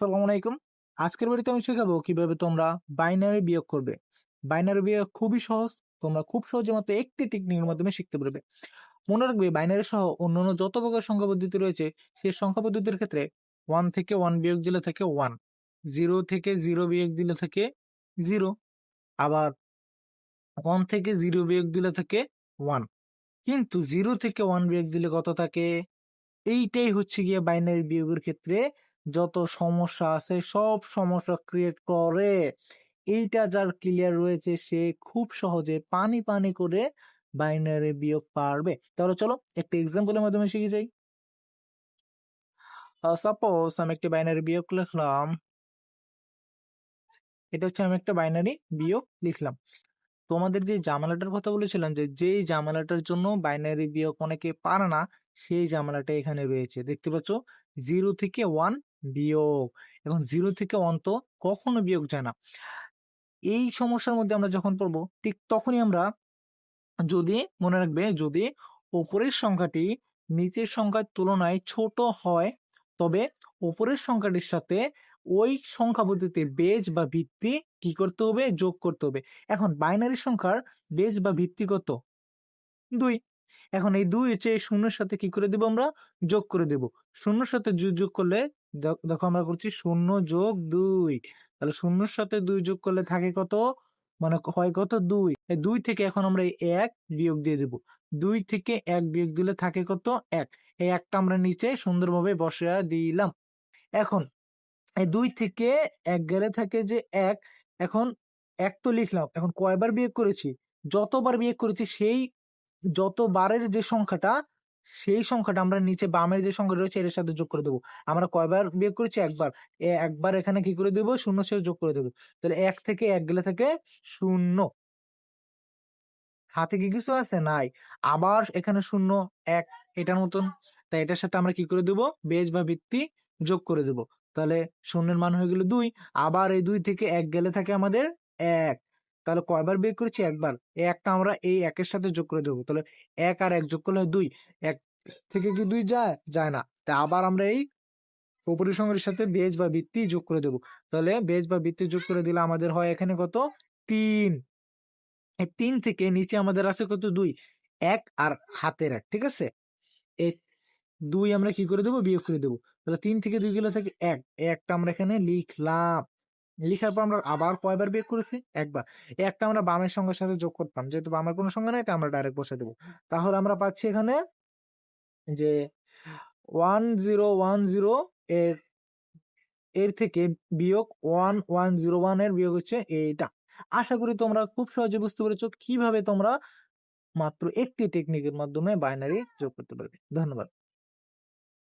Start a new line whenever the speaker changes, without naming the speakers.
আসসালামু আলাইকুম। আজকের বাড়িতে আমি শেখাবো কীভাবে তোমরা বাইনারি বিয়োগ করবে। বাইনারি বিয়োগ খুবই সহজ, তোমরা খুব সহজে মাত্র একটি টেকনিকের মাধ্যমে শিখতে পারবে। মনে রাখবে, বাইনারি সহ অন্যান্য যত প্রকার সংখ্যা পদ্ধতি রয়েছে, সেই সংখ্যা পদ্ধতির ক্ষেত্রে ওয়ান থেকে ওয়ান বিয়োগ দিলে থাকে ওয়ান জিরো থেকে জিরো বিয়োগ দিলে থাকে জিরো আবার ওয়ান থেকে জিরো বিয়োগ দিলে থাকে ওয়ান কিন্তু জিরো থেকে ওয়ান বিয়োগ দিলে কত থাকে? এইটাই হচ্ছে গিয়ে বাইনারি বিয়োগের ক্ষেত্রে যত সমস্যা আছে, সব সমস্যা ক্রিয়েট করে। এইটা যার ক্লিয়ার রয়েছে, সে খুব সহজে পানি পানি করে বাইনারি বিয়োগ পারবে। তাহলে চলো একটা এক্সাম্পলের মাধ্যমে শিখে যাই। সাপোজ আমি একটি বাইনারি বিয়োগ লিখলাম। এটা হচ্ছে আমি একটা বাইনারি বিয়োগ লিখলাম। তোমাদের যে জামালাটার কথা বলেছিলাম যে, যেই জামালাটার জন্য বাইনারি বিয়োগ অনেকে পারে না, সেই জামালাটা এখানে রয়েছে। দেখতে পাচ্ছ জিরো থেকে ওয়ান বিয়োগ এখন জিরো থেকে ওয়ান তো কখনো বিয়োগ যায় না। এই সমস্যার মধ্যে আমরা যখন পড়ব, ঠিক তখনই আমরা যদি, মনে রাখবে, যদি উপরের সংখ্যাটি নিচের সংখ্যার তুলনায় ছোট হয়, তবে উপরের সংখ্যাটির সাথে ওই সংখ্যা পদ্ধতিতে বেজ বা ভিত্তি কি করতে হবে? যোগ করতে হবে। এখন বাইনারি সংখ্যার বেজ বা ভিত্তি কত? দুই। এখন এই দুই হচ্ছে শূন্যের সাথে কি করে দেব আমরা? যোগ করে দেব। শূন্যর সাথে যোগ করলে দেখ- আমরা করছি শূন্য যোগ দুই। তাহলে শূন্যর সাথে দুই যোগ করলে থাকে কত? মানে হয় কত? দুই। দুই থেকে এখন আমরা এক বিয়োগ দিয়ে দেব। দুই থেকে এক বিয়োগ দিলে থাকে কত? এক। এই একটা আমরা নিচে সুন্দরভাবে বসিয়ে দিলাম। এখন এই দুই থেকে এক গেলে থাকে যে এক। এখন এক তো লিখলাম। এখন কয়বার বিয়োগ করেছি? যতবার বিয়োগ করেছি সেই যতবারের যে সংখ্যাটা সেই সংখ্যাটা আমরা নিচে বামের যে সংখ্যা রয়েছে, এর সাথে যোগ করে দেবো। আমরা কয়বার বিয়োগ করেছি? একবার। একবার এখানে কি করে দেবো? শূন্য শেষ যোগ করে দেবো। তাহলে এক থেকে এক গেলে থাকে শূন্য। হাতে কি কিছু আছে? নাই। আবার এখানে শূন্য, এক এটার মতন। তাই এটার সাথে আমরা কি করে দেবো? বেজ বা ভিত্তি যোগ করে দেবো। তাহলে শূন্যের মান হয়ে গেল দুই। আবার এই দুই থেকে এক গেলে থাকে আমাদের এক। তাহলে কয়বার বিয়োগ করেছি? একবার। এই একটা আমরা এই একের সাথে যোগ করে দেবো। তাহলে এক আর এক যোগ করলে দুই। এক থেকে কি দুই যায়? যায় না। তা আবার আমরা এই উপরের সাথে বেজ বা ভিত্তি যোগ করে দেবো। তাহলে বেজ বা ভিত্তি যোগ করে দিলে আমাদের হয় এখানে কত? তিন। তিন থেকে নিচে আমাদের আছে কত? দুই। এক আর হাতের এক, ঠিক আছে? এই দুই আমরা কি করে দেবো? বিয়োগ করে দেবো। তাহলে তিন থেকে দুই গেলে থাকে এক। একটা আমরা এখানে লিখলাম। লিখার পর আমরা আবার কয়বার বিয়োগ করেছি? একবার। একটা আমরা বামের সংখ্যার সাথে যোগ করতাম। যেহেতু বামের কোনো সংখ্যা নাই, তাই আমরা ডাইরেক্ট বসে দেবো। তাহলে আমরা পাচ্ছি এখানে যে ওয়ান জিরো ওয়ান জিরো এর এর থেকে বিয়োগ ওয়ান ওয়ান জিরো ওয়ানের বিয়োগ হচ্ছে এইটা। আশা করি তোমরা খুব সহজে বুঝতে পেরেছ কীভাবে তোমরা মাত্র একটি টেকনিকের মাধ্যমে বাইনারি যোগ করতে পারবে। ধন্যবাদ।